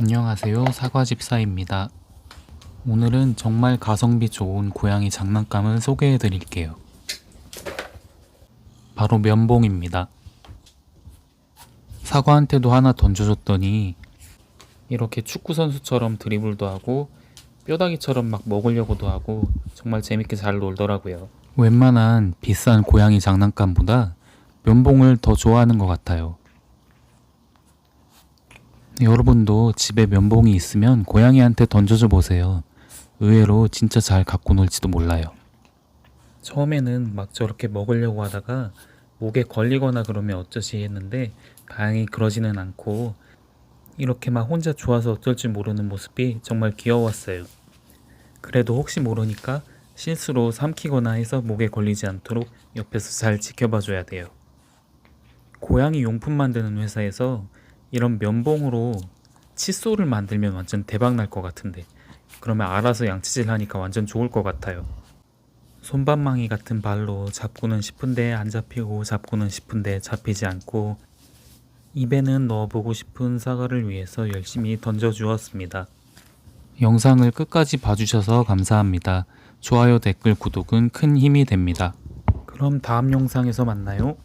안녕하세요. 사과집사입니다. 오늘은 정말 가성비 좋은 고양이 장난감을 소개해 드릴게요. 바로 면봉입니다. 사과한테도 하나 던져줬더니 이렇게 축구 선수처럼 드리블도 하고 뼈다귀처럼 막 먹으려고도 하고 정말 재밌게 잘 놀더라고요. 웬만한 비싼 고양이 장난감보다 면봉을 더 좋아하는 것 같아요. 여러분도 집에 면봉이 있으면 고양이한테 던져줘 보세요. 의외로 진짜 잘 갖고 놀지도 몰라요. 처음에는 막 저렇게 먹으려고 하다가 목에 걸리거나 그러면 어쩌지 했는데 다행히 그러지는 않고 이렇게 막 혼자 좋아서 어쩔 줄 모르는 모습이 정말 귀여웠어요. 그래도 혹시 모르니까 실수로 삼키거나 해서 목에 걸리지 않도록 옆에서 잘 지켜봐 줘야 돼요. 고양이 용품 만드는 회사에서 이런 면봉으로 칫솔을 만들면 완전 대박 날 것 같은데 그러면 알아서 양치질 하니까 완전 좋을 것 같아요. 손반망이 같은 발로 잡고는 싶은데 안 잡히고 잡고는 싶은데 잡히지 않고 입에는 넣어보고 싶은 사과를 위해서 열심히 던져주었습니다. 영상을 끝까지 봐주셔서 감사합니다. 좋아요, 댓글, 구독은 큰 힘이 됩니다. 그럼 다음 영상에서 만나요.